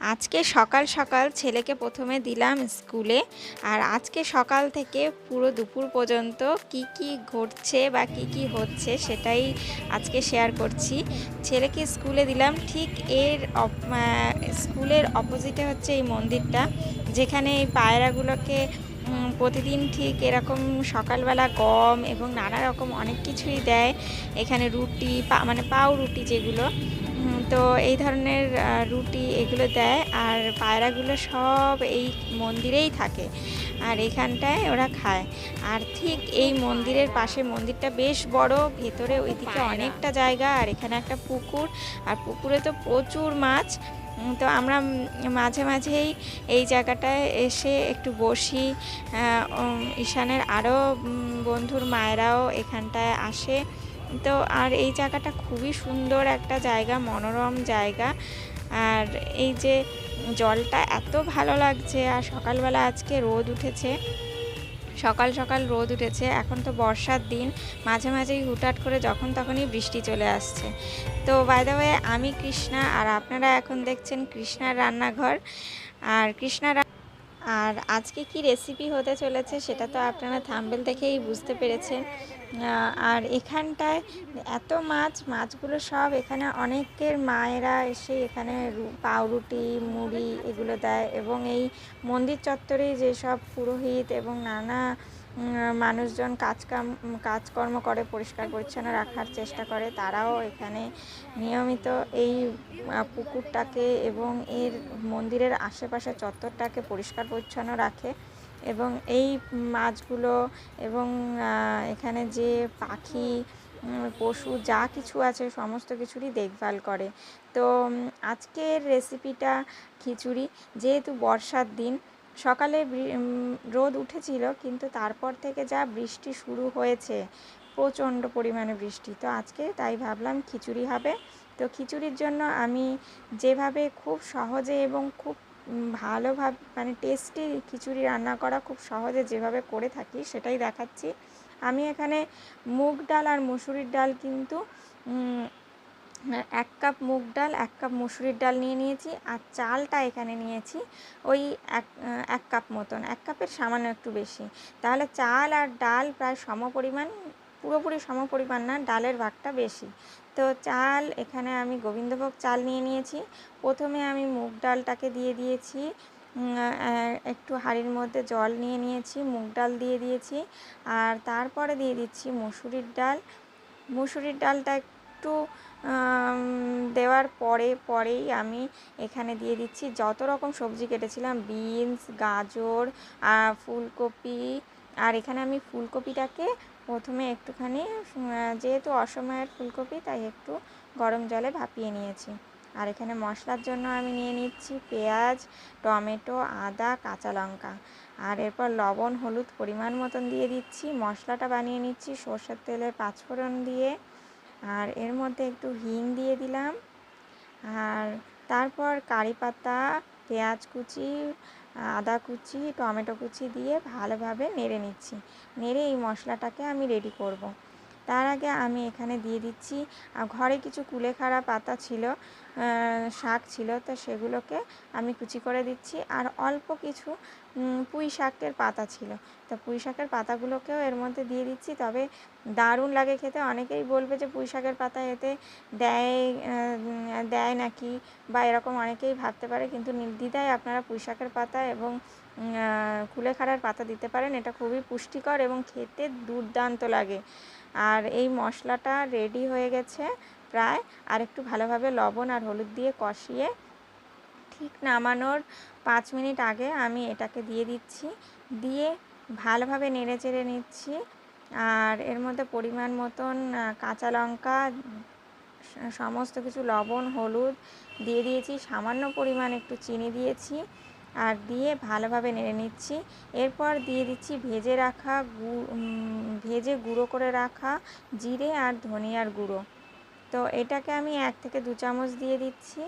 আজকে সকাল সকাল ছেলেকে প্রথমে দিলাম স্কুলে, আর আজকে সকাল থেকে পুরো দুপুর পর্যন্ত কি কি ঘটছে বা কি কি হচ্ছে সেটাই আজকে শেয়ার করছি। ছেলেকে স্কুলে দিলাম, ঠিক এর স্কুলের অপোজিটে হচ্ছে এই মন্দিরটা, যেখানে এই পায়রাগুলোকে প্রতিদিন ঠিক এরকম সকালবেলা গম এবং নানা রকম অনেক কিছুই দেয়। এখানে রুটি, পা- মানে পাউ রুটি যেগুলো তো এই ধরনের রুটি এগুলো দেয় আর পায়রাগুলো সব এই মন্দিরেই থাকে আর এখানটায় ওরা খায়। আর ঠিক এই মন্দিরের পাশে মন্দিরটা বেশ বড় ভেতরে ওইদিকে অনেকটা জায়গা আর এখানে একটা পুকুর আর পুকুরে তো প্রচুর মাছ। তো আমরা মাঝে মাঝেই এই জায়গাটায় এসে একটু বসি। ঈশানের আরও বন্ধুর মায়েরাও এখানটায় আসে। তো আর এই জায়গাটা খুবই সুন্দর একটা জায়গা, মনোরম জায়গা। আর এই যে জলটা এত ভালো লাগছে, আর সকালবেলা আজকে রোদ উঠেছে। সকাল সকাল রোদ উঠেছে, এখন তো বর্ষার দিন। মাঝে মাঝেই হুটহাট করে যখন তখনই বৃষ্টি চলে আসছে। তো বাই দ্য ওয়ে আমি কৃষ্ণা, আর আপনারা এখন দেখছেন কৃষ্ণার রান্নাঘর। আর কৃষ্ণা আর আজকে কি রেসিপি হতে চলেছে সেটা তো আপনারা থাম্বেল দেখেই বুঝতে পেরেছেন। আর এখানটায় এত মাছ, মাছগুলো সব এখানে অনেকের মায়েরা এসে এখানে পাউরুটি, মুড়ি এগুলো দেয় এবং এই মন্দির চত্বরেই যেসব পুরোহিত এবং নানা মানুষজন কাজ কাম কাজকর্ম করে, পরিষ্কার পরিচ্ছন্ন রাখার চেষ্টা করে। তারাও এখানে নিয়মিত এই পুকুরটাকে এবং এর মন্দিরের আশেপাশে চত্বরটাকে পরিষ্কার পরিচ্ছন্ন রাখে এবং এই মাছগুলো এবং এখানে যে পাখি পশু যা কিছু আছে সমস্ত কিছুরই দেখভাল করে। তো আজকের রেসিপিটা খিচুড়ি। যেহেতু বর্ষার দিন সকালে রোদ উঠেছিল, কিন্তু তারপর থেকে যা বৃষ্টি শুরু হয়েছে, প্রচণ্ড পরিমাণে বৃষ্টি। তো আজকে তাই ভাবলাম খিচুড়ি হবে। তো খিচুড়ির জন্য আমি যেভাবে খুব সহজে এবং খুব ভালোভাবে মানে টেস্টি খিচুড়ি রান্না করা খুব সহজে যেভাবে করে থাকি, সেটাই দেখাচ্ছি। আমি এখানে মুগ ডাল আর মুসুরির ডাল কিন্তু এক কাপ মুগ ডাল, এক কাপ মুসুরির ডাল নিয়ে নিয়েছি আর চালটা এখানে নিয়েছি ওই এক এক কাপ মতন, এক কাপের সামান্য একটু বেশি। তাহলে চাল আর ডাল প্রায় সম পরিমাণ পুরোপুরি সম পরিমাণ না, ডালের ভাগটা বেশি। তো চাল এখানে আমি গোবিন্দভোগ চাল নিয়ে নিয়েছি। প্রথমে আমি মুগ ডালটাকে দিয়ে দিয়েছি একটু হাঁড়ির মধ্যে জল নিয়ে নিয়েছি, মুগ ডাল দিয়ে দিয়েছি। আর তারপরে দিয়ে দিচ্ছি মুসুরির ডাল। মুসুরির ডালটা একটু দেওয়ার পরে, পরেই আমি এখানে দিয়ে দিচ্ছি যত রকম সবজি কেটেছিলাম, বিনস, গাজর ফুলকপি। আর এখানে আমি ফুলকপিটাকে প্রথমে একটুখানি যেহেতু অসময়ের ফুলকপি, তাই একটু গরম জলে ভাপিয়ে নিয়েছি। আর এখানে মশলার জন্য আমি নিয়ে নিচ্ছি পেঁয়াজ, টমেটো, আদা, কাঁচা লঙ্কা। আর এরপর লবণ, হলুদ পরিমাণ মতন দিয়ে দিচ্ছি। মশলাটা বানিয়ে নিচ্ছি সর্ষের তেলে পাঁচফোড়ন দিয়ে। আর এর মধ্যে একটু হিং দিয়ে দিলাম আর তারপর কারি পাতা, পেঁয়াজ কুচি, আদা কুচি, টমেটো কুচি দিয়ে ভালোভাবে নেড়ে নিচ্ছি নেড়ে এই মশলাটাকে আমি রেডি করব। তার আগে আমি এখানে দিয়ে দিচ্ছি। ঘরে কিছু কুলেখাড়া পাতা ছিল শাক ছিল, তো সেগুলোকে আমি কুচি করে দিচ্ছি। আর অল্প কিছু পুঁই শাকের পাতা ছিল। তো পুঁই শাকের পাতাগুলোকেও এর মধ্যে দিয়ে দিচ্ছি। তবে দারুণ লাগে খেতে। অনেকেই বলবে যে পুঁই শাকের পাতা এতে দেয় দেয় নাকি? বা এরকম অনেকেই ভাবতে পারে, কিন্তু নির্দ্বিধায় আপনারা পুঁই শাকের পাতা এবং কুলেখাড়ার পাতা দিতে পারেন। এটা খুবই পুষ্টিকর এবং খেতে দুর্দান্ত লাগে। আর এই মশলাটা রেডি হয়ে গেছে প্রায়। আর একটু ভালোভাবে লবণ আর হলুদ দিয়ে কষিয়ে ঠিক নামানোর পাঁচ মিনিট আগে আমি এটাকে দিয়ে দিচ্ছি। দিয়ে ভালোভাবে নেড়ে চেড়ে নিচ্ছি। আর এর মধ্যে পরিমাণ মতন কাঁচা লঙ্কা সমস্ত কিছু লবণ, হলুদ দিয়ে দিয়েছি। সামান্য পরিমাণ একটু চিনি দিয়েছি। আর দিয়ে ভালোভাবে নেড়ে নিচ্ছি। এরপর দিয়ে দিচ্ছি ভেজে রাখা ভেজে গুঁড়ো করে রাখা জিরে আর ধনিয়ার গুঁড়ো। তো এটাকে আমি এক থেকে দু চামচ দিয়ে দিচ্ছি।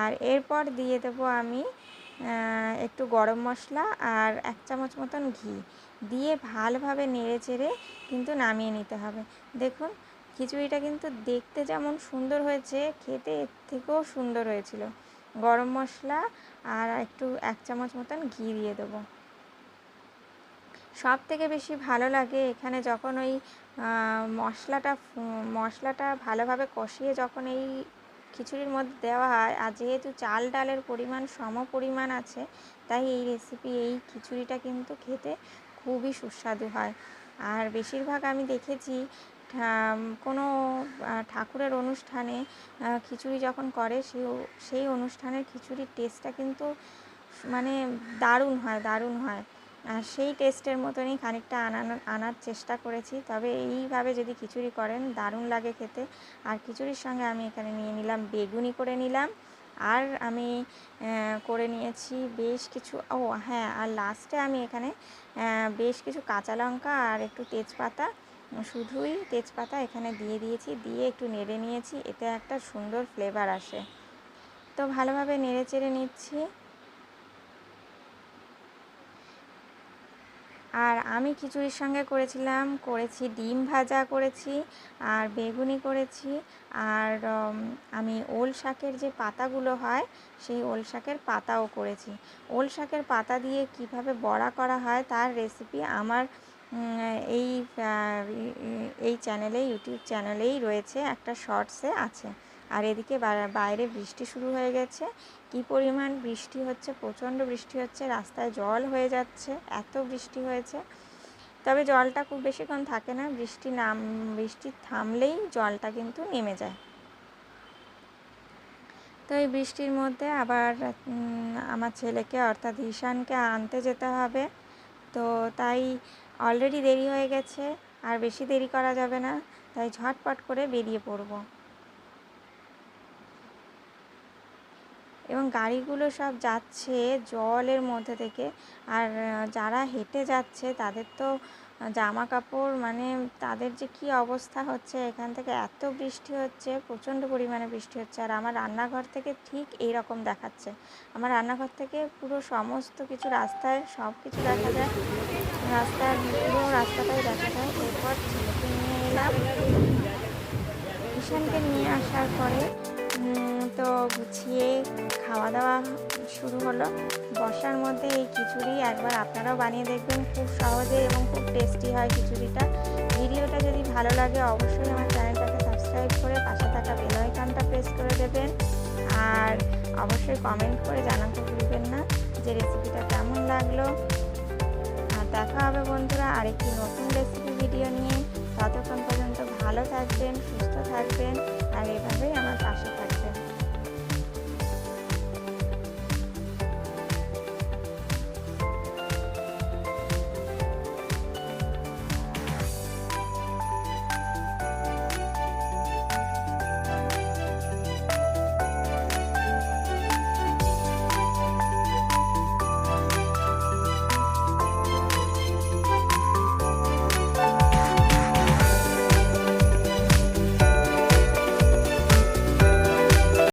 আর এরপর দিয়ে দেবো আমি একটু গরম মশলা আর এক চামচ মতন ঘি। দিয়ে ভালোভাবে নেড়ে চেড়ে কিন্তু নামিয়ে নিতে হবে। দেখুন, খিচুড়িটা কিন্তু দেখতে যেমন সুন্দর হয়েছে, খেতে এর থেকেও সুন্দর হয়েছিল। গরম মশলা আর একটু এক চামচ মতন ঘি দিয়ে দেবো। সব থেকে বেশি ভালো লাগে এখানে যখন ওই মশলাটা মশলাটা ভালোভাবে কষিয়ে যখন এই খিচুড়ির মধ্যে দেওয়া হয়, আর যেহেতু চাল ডালের পরিমাণ সম পরিমাণ আছে, তাই এই রেসিপি এই খিচুড়িটা কিন্তু খেতে খুবই সুস্বাদু হয়। আর বেশিরভাগ আমি দেখেছি কোনো ঠাকুরের অনুষ্ঠানে খিচুড়ি যখন করে সেই সেই অনুষ্ঠানের খিচুড়ির টেস্টটা কিন্তু মানে দারুণ হয় দারুণ হয়। আর সেই টেস্টের মতনই খানিকটা আনানো, আনার চেষ্টা করেছি। তবে এইভাবে যদি খিচুড়ি করেন, দারুণ লাগে খেতে। আর খিচুড়ির সঙ্গে আমি এখানে নিয়ে নিলাম, বেগুনি করে নিলাম। আর আমি করে নিয়েছি বেশ কিছু, ও হ্যাঁ আর লাস্টে আমি এখানে বেশ কিছু কাঁচা লঙ্কা আর একটু তেজপাতা। শুধুই তেজপাতা এখানে দিয়ে দিয়েছি, দিয়ে একটু নেড়ে নিয়েছি, এতে একটা সুন্দর ফ্লেভার আসে। তো ভালোভাবে নেড়ে চেড়ে নিচ্ছি। আর আমি খিচুড়ির সঙ্গে করেছিলাম, করেছি ডিম ভাজা করেছি, আর বেগুনি করেছি, আর আমি ওল শাকের যে পাতাগুলো হয়, সেই ওল শাকের পাতাও করেছি। ওল শাকের পাতা দিয়ে কীভাবে বড়া করা হয়, তার রেসিপি আমার এই এই চ্যানেলে ইউটিউব চ্যানেলেই রয়েছে একটা শর্টসে আছে। আর এদিকে বাইরে বৃষ্টি শুরু হয়ে গেছে। কি পরিমাণ বৃষ্টি হচ্ছে, প্রচণ্ড বৃষ্টি হচ্ছে, রাস্তায় জল হয়ে যাচ্ছে, এত বৃষ্টি হয়েছে। তবে জলটা খুব বেশিক্ষণ থাকে না, বৃষ্টি নাম, বৃষ্টি থামলেই জলটা কিন্তু নেমে যায়। তো এই বৃষ্টির মধ্যে আবার আমার ছেলেকে অর্থাৎ ঈশানকে আনতে যেতে হবে। তো তাই অলরেডি দেরি হয়ে গেছে, আর বেশি দেরি করা যাবে না, তাই ঝটপট করে বেরিয়ে পড়ব। এবং গাড়িগুলো সব যাচ্ছে জলের মধ্যে থেকে, আর যারা হেঁটে যাচ্ছে তাদের তো জামা কাপড় মানে তাদের যে কি অবস্থা হচ্ছে, এখান থেকে এত বৃষ্টি হচ্ছে, প্রচণ্ড পরিমাণে বৃষ্টি হচ্ছে, আর আমার রান্নাঘর থেকে ঠিক এই রকম দেখাচ্ছে। আমার রান্নাঘর থেকে পুরো সমস্ত কিছু রাস্তায় সব কিছু দেখা যায়। রাস্তার পুরো রাস্তাটাই দেখা যায়। এরপর ছেলেকে নিয়ে এলাম। ঈশানকে নিয়ে আসার পরে তো গুছিয়ে খাওয়া দাওয়া শুরু হলো। বর্ষার মধ্যে এই খিচুড়ি একবার আপনারাও বানিয়ে দেখবেন। খুব সহজে এবং খুব টেস্টি হয় খিচুড়িটা। ভিডিওটা যদি ভালো লাগে, অবশ্যই আমার চ্যানেলটাকে সাবস্ক্রাইব করে পাশে থাকা বেলাইকানটা প্রেস করে দেবেন। আর অবশ্যই কমেন্ট করে জানাতে ভুলবেন না যে রেসিপিটা কেমন লাগল। দেখা হবে বন্ধুরা আরেকটি নতুন রেসিপি ভিডিও নিয়ে। ততক্ষণ পর্যন্ত ভালো থাকবেন সুস্থ থাকবেন।